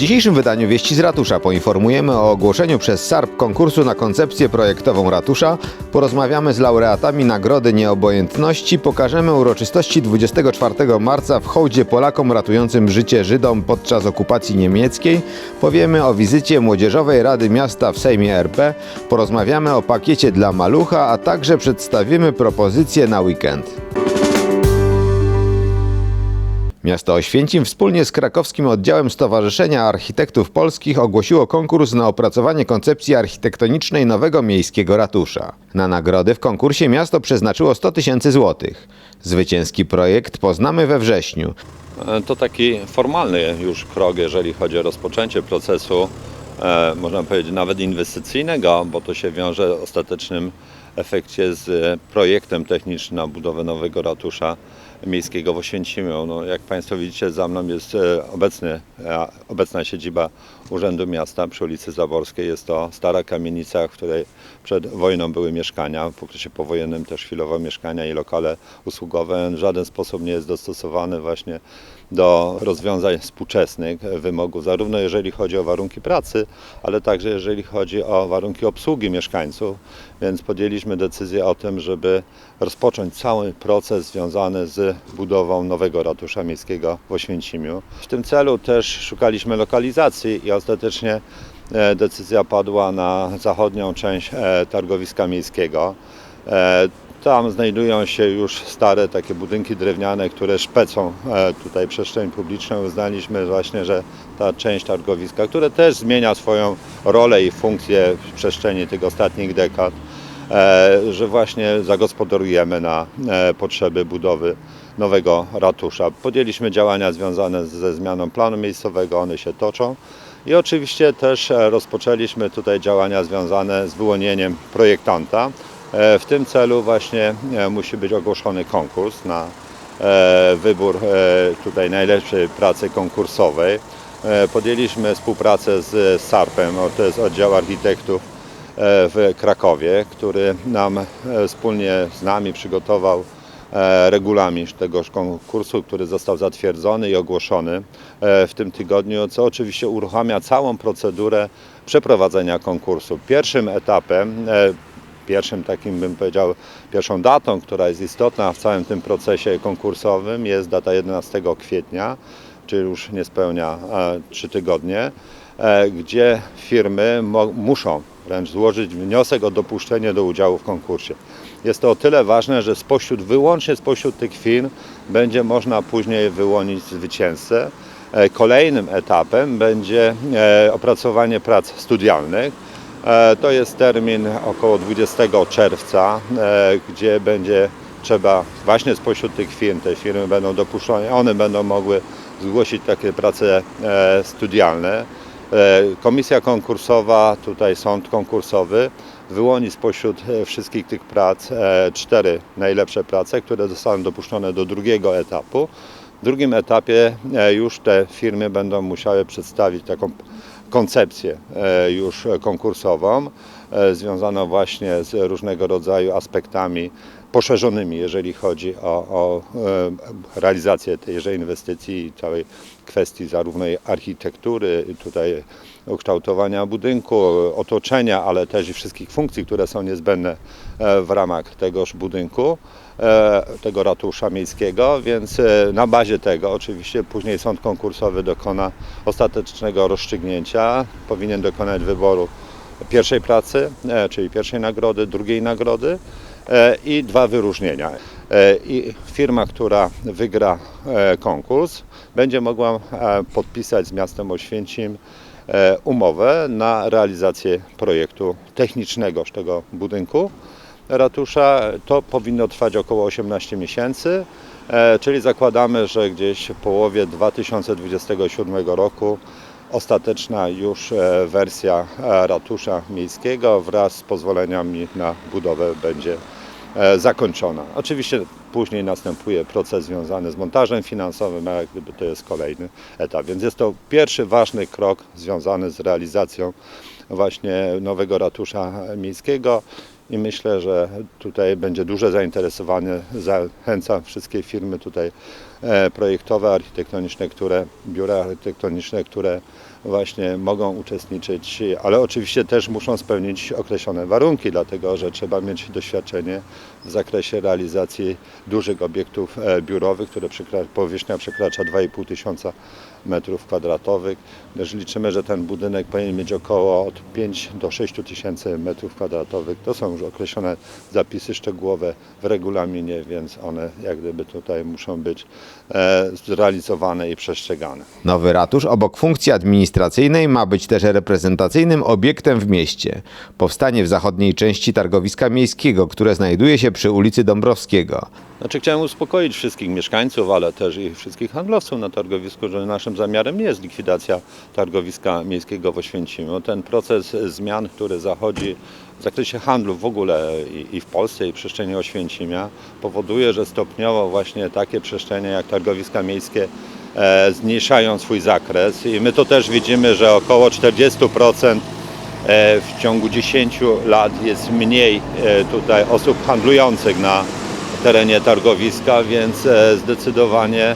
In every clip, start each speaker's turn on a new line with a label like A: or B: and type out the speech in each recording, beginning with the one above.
A: dzisiejszym wydaniu Wieści z Ratusza poinformujemy o ogłoszeniu przez SARP konkursu na koncepcję projektową ratusza, porozmawiamy z laureatami Nagrody Nieobojętności, pokażemy uroczystości 24 marca w hołdzie Polakom ratującym życie Żydom podczas okupacji niemieckiej, powiemy o wizycie Młodzieżowej Rady Miasta w Sejmie RP, porozmawiamy o pakiecie dla malucha, a także przedstawimy propozycje na weekend. Miasto Oświęcim wspólnie z krakowskim oddziałem Stowarzyszenia Architektów Polskich ogłosiło konkurs na opracowanie koncepcji architektonicznej nowego miejskiego ratusza. Na nagrody w konkursie miasto przeznaczyło 100 tysięcy złotych. Zwycięski projekt poznamy we wrześniu.
B: E, To taki formalny już krok, jeżeli chodzi o rozpoczęcie procesu, e, można powiedzieć nawet inwestycyjnego, bo to się wiąże w ostatecznym efekcie z e, projektem technicznym na budowę nowego ratusza miejskiego w Oświęcimiu. No, jak Państwo widzicie, za mną jest e, obecny, e, obecna siedziba Urzędu Miasta przy ulicy Zaborskiej. Jest to stara kamienica, w której przed wojną były mieszkania, w okresie powojennym też chwilowo mieszkania i lokale usługowe. W żaden sposób nie jest dostosowany właśnie do rozwiązań współczesnych wymogów, zarówno jeżeli chodzi o warunki pracy, ale także jeżeli chodzi o warunki obsługi mieszkańców. Więc podjęliśmy decyzję o tym, żeby rozpocząć cały proces związany z budową nowego ratusza miejskiego w Oświęcimiu. W tym celu też szukaliśmy lokalizacji i ostatecznie e, decyzja padła na zachodnią część e, targowiska miejskiego. Tam znajdują się już stare takie budynki drewniane, które szpecą e, tutaj przestrzeń publiczną. Uznaliśmy właśnie, że ta część targowiska, które też zmienia swoją rolę i funkcję w przestrzeni tych ostatnich dekad, e, że właśnie zagospodarujemy na e, potrzeby budowy nowego ratusza. Podjęliśmy działania związane ze zmianą planu miejscowego, one się toczą. I oczywiście też rozpoczęliśmy tutaj działania związane z wyłonieniem projektanta. E, W tym celu właśnie e, musi być ogłoszony konkurs na e, wybór tutaj najlepszej pracy konkursowej. Podjęliśmy współpracę z SARP-em, to jest oddział architektów w Krakowie, który nam wspólnie z nami przygotował regulamin tegoż konkursu, który został zatwierdzony i ogłoszony w tym tygodniu, co oczywiście uruchamia całą procedurę przeprowadzenia konkursu. Pierwszym etapem, pierwszym takim bym powiedział, pierwszą datą, która jest istotna w całym tym procesie konkursowym jest data 11 kwietnia, czyli już niespełnia e, trzy tygodnie, e, gdzie firmy muszą wręcz złożyć wniosek o dopuszczenie do udziału w konkursie. Jest to o tyle ważne, że spośród, wyłącznie spośród tych firm będzie można później wyłonić zwycięzcę. E, Kolejnym etapem będzie e, opracowanie prac studialnych. E, To jest termin około 20 czerwca, e, gdzie będzie trzeba właśnie spośród tych firm, te firmy będą dopuszczone, one będą mogły zgłosić takie prace e, studialne. Komisja konkursowa, tutaj sąd konkursowy, wyłoni spośród wszystkich tych prac cztery najlepsze prace, które zostaną dopuszczone do drugiego etapu. W drugim etapie już te firmy będą musiały przedstawić taką koncepcję e, już konkursową, e, związaną właśnie z różnego rodzaju aspektami poszerzonymi, jeżeli chodzi o, o e, realizację tejże inwestycji i całej kwestii zarówno jej architektury, tutaj ukształtowania budynku, otoczenia, ale też i wszystkich funkcji, które są niezbędne e, w ramach tegoż budynku, e, tego ratusza miejskiego, więc e, na bazie tego oczywiście później sąd konkursowy dokona ostatecznego rozstrzygnięcia, powinien dokonać wyboru pierwszej pracy, czyli pierwszej nagrody, drugiej nagrody i dwa wyróżnienia. I firma, która wygra konkurs, będzie mogła podpisać z miastem Oświęcim umowę na realizację projektu technicznego tego budynku ratusza. To powinno trwać około 18 miesięcy, e, czyli zakładamy, że gdzieś w połowie 2027 roku ostateczna już e, wersja e, ratusza miejskiego wraz z pozwoleniami na budowę będzie e, zakończona. Oczywiście później następuje proces związany z montażem finansowym, a jak gdyby to jest kolejny etap. Więc jest to pierwszy ważny krok związany z realizacją właśnie nowego ratusza miejskiego i myślę, że tutaj będzie duże zainteresowanie. Zachęcam wszystkie firmy tutaj e, projektowe, architektoniczne, które, biura architektoniczne, które właśnie mogą uczestniczyć, ale oczywiście też muszą spełnić określone warunki, dlatego że trzeba mieć doświadczenie w zakresie realizacji dużych obiektów e, biurowych, które powierzchnia przekracza 2,5 tysiąca metrów kwadratowych. Też liczymy, że ten budynek powinien mieć około od 5 do 6 tysięcy metrów kwadratowych. To są już określone zapisy szczegółowe w regulaminie, więc one jak gdyby tutaj muszą być e, zrealizowane i przestrzegane.
A: Nowy ratusz obok funkcji administracyjnej ma być też reprezentacyjnym obiektem w mieście. Powstanie w zachodniej części targowiska miejskiego, które znajduje się przy ulicy Dąbrowskiego.
B: Znaczy chciałem uspokoić wszystkich mieszkańców, ale też i wszystkich handlowców na targowisku, że naszym zamiarem nie jest likwidacja targowiska miejskiego w Oświęcimiu. Ten proces zmian, który zachodzi w zakresie handlu w ogóle i, w Polsce i w przestrzeni Oświęcimia powoduje, że stopniowo właśnie takie przestrzenie jak targowiska miejskie e, zmniejszają swój zakres i my to też widzimy, że około 40% e, w ciągu 10 lat jest mniej e, tutaj osób handlujących na terenie targowiska, więc zdecydowanie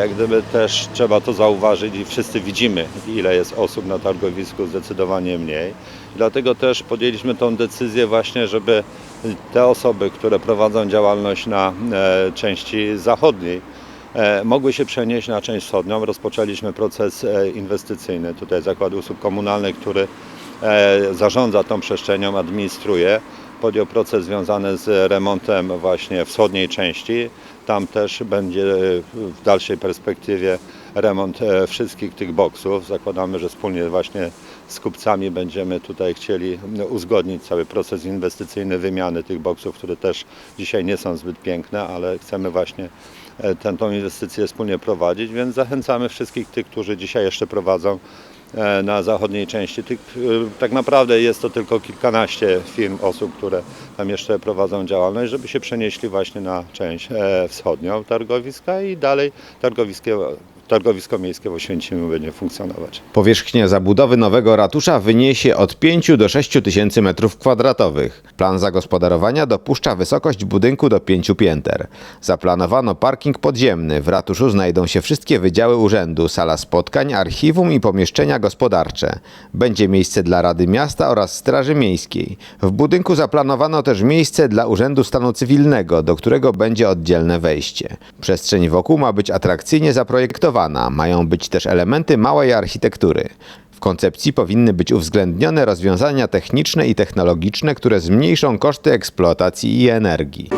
B: jak gdyby też trzeba to zauważyć i wszyscy widzimy ile jest osób na targowisku, zdecydowanie mniej. Dlatego też podjęliśmy tą decyzję właśnie, żeby te osoby, które prowadzą działalność na e, części zachodniej, e, mogły się przenieść na część wschodnią. Rozpoczęliśmy proces e, inwestycyjny. Tutaj Zakład Usług Komunalnych, który e, zarządza tą przestrzenią, administruje, podjął proces związany z remontem właśnie wschodniej części. Tam też będzie e, w dalszej perspektywie remont e, wszystkich tych boksów. Zakładamy, że wspólnie właśnie z kupcami będziemy tutaj chcieli uzgodnić cały proces inwestycyjny wymiany tych boksów, które też dzisiaj nie są zbyt piękne, ale chcemy właśnie e, tę inwestycję wspólnie prowadzić, więc zachęcamy wszystkich tych, którzy dzisiaj jeszcze prowadzą na zachodniej części. E, tak naprawdę jest to tylko kilkanaście firm, osób, które tam jeszcze prowadzą działalność, żeby się przenieśli właśnie na część e, wschodnią targowiska i dalej targowisko, targowisko miejskie w Oświęcimiu będzie funkcjonować.
A: Powierzchnia zabudowy nowego ratusza wyniesie od 5 do 6 tysięcy metrów kwadratowych. Plan zagospodarowania dopuszcza wysokość budynku do 5 pięter. Zaplanowano parking podziemny. W ratuszu znajdą się wszystkie wydziały urzędu, sala spotkań, archiwum i pomieszczenia gospodarcze. Będzie miejsce dla Rady Miasta oraz Straży Miejskiej. W budynku zaplanowano też miejsce dla Urzędu Stanu Cywilnego, do którego będzie oddzielne wejście. Przestrzeń wokół ma być atrakcyjnie zaprojektowana. Mają być też elementy małej architektury. W koncepcji powinny być uwzględnione rozwiązania techniczne i technologiczne, które zmniejszą koszty eksploatacji i energii.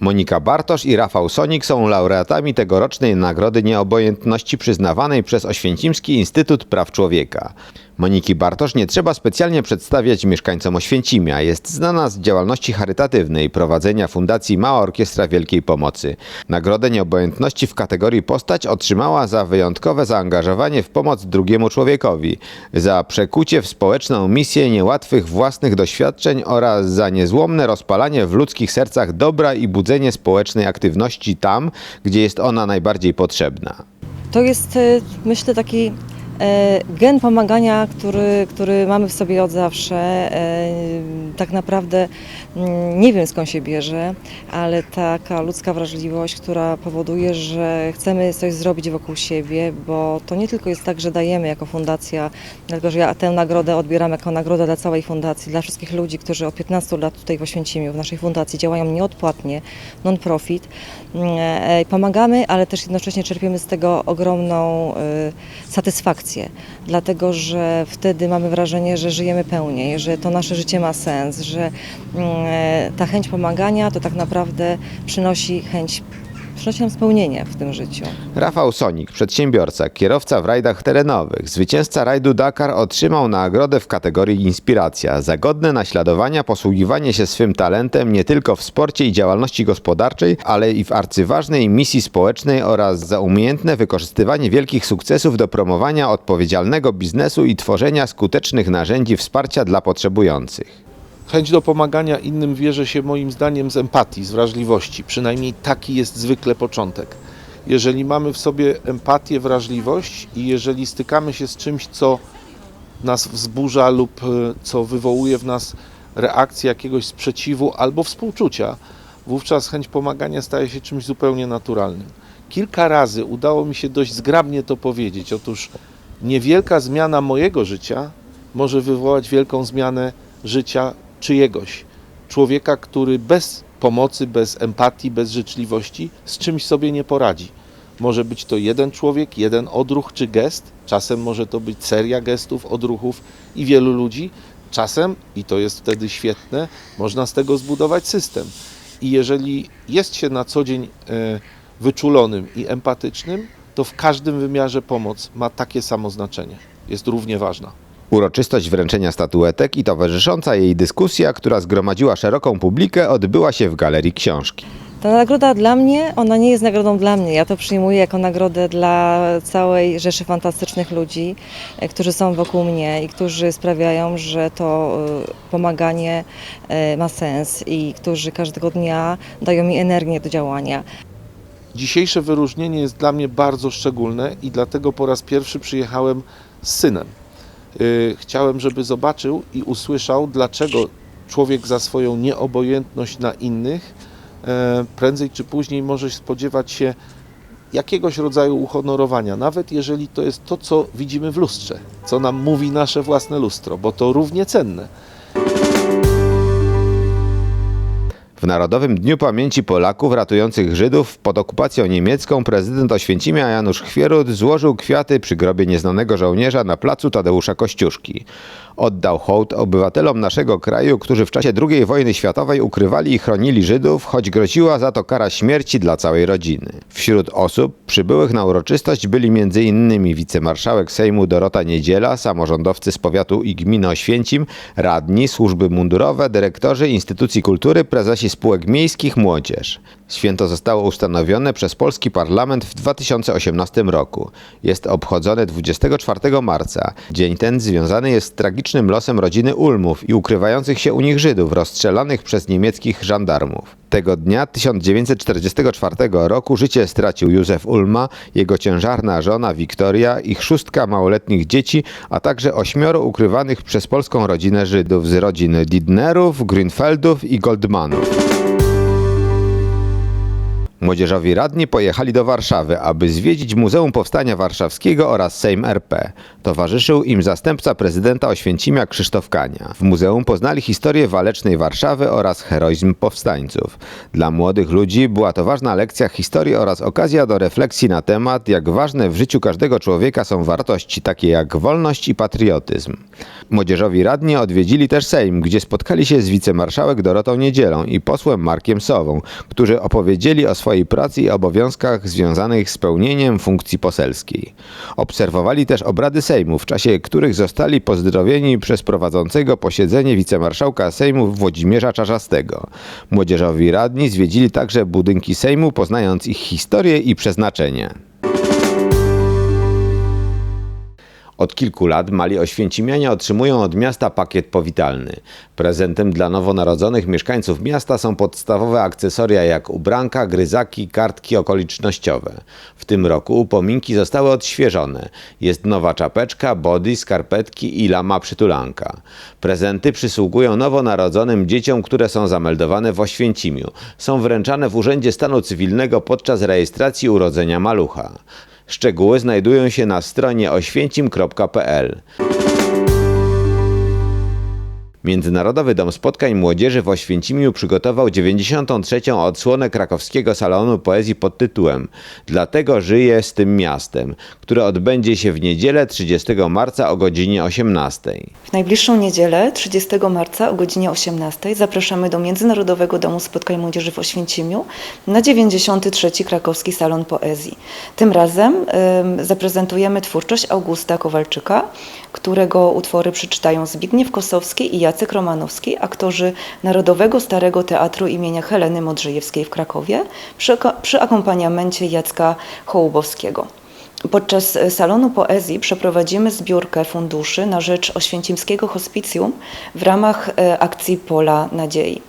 A: Monika Bartosz i Rafał Sonik są laureatami tegorocznej Nagrody Nieobojętności przyznawanej przez Oświęcimski Instytut Praw Człowieka. Moniki Bartosz nie trzeba specjalnie przedstawiać mieszkańcom Oświęcimia. Jest znana z działalności charytatywnej, prowadzenia Fundacji Mała Orkiestra Wielkiej Pomocy. Nagrodę Nieobojętności w kategorii postać otrzymała za wyjątkowe zaangażowanie w pomoc drugiemu człowiekowi, za przekucie w społeczną misję niełatwych własnych doświadczeń oraz za niezłomne rozpalanie w ludzkich sercach dobra i budzenie społecznej aktywności tam, gdzie jest ona najbardziej potrzebna.
C: To jest, e, myślę, taki gen pomagania, który, który mamy w sobie od zawsze. E, Tak naprawdę mm, nie wiem skąd się bierze, ale taka ludzka wrażliwość, która powoduje, że chcemy coś zrobić wokół siebie, bo to nie tylko jest tak, że dajemy jako fundacja, dlatego że ja tę nagrodę odbieram jako nagrodę dla całej fundacji, dla wszystkich ludzi, którzy od 15 lat tutaj w Oświęcimiu, w naszej fundacji działają nieodpłatnie, non-profit. E, Pomagamy, ale też jednocześnie czerpiemy z tego ogromną e, dlatego że wtedy mamy wrażenie, że żyjemy pełniej, że to nasze życie ma sens, że mm, e, ta chęć pomagania to tak naprawdę przynosi chęć, przynosi nam spełnienie w tym życiu.
A: Rafał Sonik, przedsiębiorca, kierowca w rajdach terenowych, zwycięzca rajdu Dakar otrzymał nagrodę w kategorii Inspiracja za godne naśladowania posługiwanie się swym talentem nie tylko w sporcie i działalności gospodarczej, ale i w arcyważnej misji społecznej oraz za umiejętne wykorzystywanie wielkich sukcesów do promowania odpowiedzialnego biznesu i tworzenia skutecznych narzędzi wsparcia dla potrzebujących.
D: Chęć do pomagania innym bierze się moim zdaniem z empatii, z wrażliwości. Przynajmniej taki jest zwykle początek. Jeżeli mamy w sobie empatię, wrażliwość i jeżeli stykamy się z czymś, co nas wzburza lub e, co wywołuje w nas reakcję jakiegoś sprzeciwu albo współczucia, wówczas chęć pomagania staje się czymś zupełnie naturalnym. Kilka razy udało mi się dość zgrabnie to powiedzieć. Otóż niewielka zmiana mojego życia może wywołać wielką zmianę życia czyjegoś. Człowieka, który bez pomocy, bez empatii, bez życzliwości z czymś sobie nie poradzi. Może być to jeden człowiek, jeden odruch czy gest, czasem może to być seria gestów, odruchów i wielu ludzi. Czasem, i to jest wtedy świetne, można z tego zbudować system. I jeżeli jest się na co dzień e, wyczulonym i empatycznym, to w każdym wymiarze pomoc ma takie samo znaczenie. Jest równie ważna.
A: Uroczystość wręczenia statuetek i towarzysząca jej dyskusja, która zgromadziła szeroką publikę, odbyła się w Galerii Książki.
C: Ta nagroda dla mnie, ona nie jest nagrodą dla mnie. Ja to przyjmuję jako nagrodę dla całej rzeszy fantastycznych ludzi, e, którzy są wokół mnie i którzy sprawiają, że to e, pomaganie e, ma sens i którzy każdego dnia dają mi energię do działania.
D: Dzisiejsze wyróżnienie jest dla mnie bardzo szczególne i dlatego po raz pierwszy przyjechałem z synem. Yy, Chciałem, żeby zobaczył i usłyszał, dlaczego człowiek za swoją nieobojętność na innych e, prędzej czy później może spodziewać się jakiegoś rodzaju uhonorowania, nawet jeżeli to jest to, co widzimy w lustrze, co nam mówi nasze własne lustro, bo to równie cenne.
A: W Narodowym Dniu Pamięci Polaków ratujących Żydów pod okupacją niemiecką prezydent Oświęcimia Janusz Chwierut złożył kwiaty przy grobie nieznanego żołnierza na placu Tadeusza Kościuszki. Oddał hołd obywatelom naszego kraju, którzy w czasie II wojny światowej ukrywali i chronili Żydów, choć groziła za to kara śmierci dla całej rodziny. Wśród osób przybyłych na uroczystość byli m.in. wicemarszałek Sejmu Dorota Niedziela, samorządowcy z powiatu i gminy Oświęcim, radni, służby mundurowe, dyrektorzy instytucji kultury, prezesi spółek miejskich, młodzież. Święto zostało ustanowione przez polski parlament w 2018 roku. Jest obchodzone 24 marca. Dzień ten związany jest z tragicznym losem rodziny Ulmów i ukrywających się u nich Żydów rozstrzelanych przez niemieckich żandarmów. Tego dnia 1944 roku życie stracił Józef Ulma, jego ciężarna żona Wiktoria, ich szóstka małoletnich dzieci, a także ośmioro ukrywanych przez polską rodzinę Żydów z rodzin Didnerów, Grünfeldów i Goldmanów. Młodzieżowi radni pojechali do Warszawy, aby zwiedzić Muzeum Powstania Warszawskiego oraz Sejm RP. Towarzyszył im zastępca prezydenta Oświęcimia Krzysztof Kania. W muzeum poznali historię walecznej Warszawy oraz heroizm powstańców. Dla młodych ludzi była to ważna lekcja historii oraz okazja do refleksji na temat, jak ważne w życiu każdego człowieka są wartości takie jak wolność i patriotyzm. Młodzieżowi radni odwiedzili też Sejm, gdzie spotkali się z wicemarszałek Dorotą Niedzielą i posłem Markiem Sową, którzy opowiedzieli o swojej pracy i obowiązkach związanych z pełnieniem funkcji poselskiej. Obserwowali też obrady Sejmu, w czasie których zostali pozdrowieni przez prowadzącego posiedzenie wicemarszałka Sejmu Włodzimierza Czarzastego. Młodzieżowi radni zwiedzili także budynki Sejmu, poznając ich historię i przeznaczenie. Od kilku lat mali oświęcimianie otrzymują od miasta pakiet powitalny. Prezentem dla nowonarodzonych mieszkańców miasta są podstawowe akcesoria jak ubranka, gryzaki, kartki okolicznościowe. W tym roku upominki zostały odświeżone. Jest nowa czapeczka, body, skarpetki i lama przytulanka. Prezenty przysługują nowonarodzonym dzieciom, które są zameldowane w Oświęcimiu. Są wręczane w Urzędzie Stanu Cywilnego podczas rejestracji urodzenia malucha. Szczegóły znajdują się na stronie oświęcim.pl. Międzynarodowy Dom Spotkań Młodzieży w Oświęcimiu przygotował 93. odsłonę krakowskiego salonu poezji pod tytułem Dlatego żyję z tym miastem, które odbędzie się w niedzielę 30 marca o godzinie 18.
E: W najbliższą niedzielę, 30 marca o godzinie 18 zapraszamy do Międzynarodowego Domu Spotkań Młodzieży w Oświęcimiu na 93. Krakowski Salon Poezji. Tym razem zaprezentujemy twórczość Augusta Kowalczyka, którego utwory przeczytają Zbigniew Kosowski i Jacek Romanowski, aktorzy Narodowego Starego Teatru imienia Heleny Modrzejewskiej w Krakowie przy, przy akompaniamencie Jacka Hołubowskiego. Podczas salonu poezji przeprowadzimy zbiórkę funduszy na rzecz Oświęcimskiego Hospicjum w ramach e, akcji Pola Nadziei.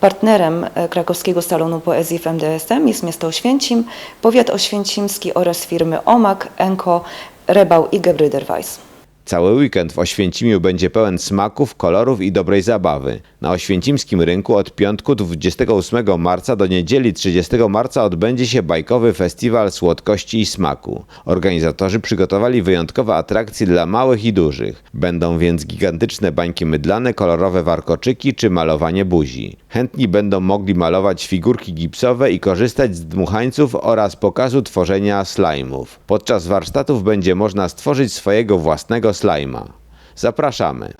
E: Partnerem e, krakowskiego salonu poezji w MDSM jest miasto Oświęcim, powiat oświęcimski oraz firmy OMAK, ENKO, Rebał i Gebryderweiss.
A: Cały weekend w Oświęcimiu będzie pełen smaków, kolorów i dobrej zabawy. Na oświęcimskim rynku od piątku 28 marca do niedzieli 30 marca odbędzie się bajkowy festiwal słodkości i smaku. Organizatorzy przygotowali wyjątkowe atrakcje dla małych i dużych. Będą więc gigantyczne bańki mydlane, kolorowe warkoczyki czy malowanie buzi. Chętni będą mogli malować figurki gipsowe i korzystać z dmuchańców oraz pokazu tworzenia slajmów. Podczas warsztatów będzie można stworzyć swojego własnego slajma. Zapraszamy!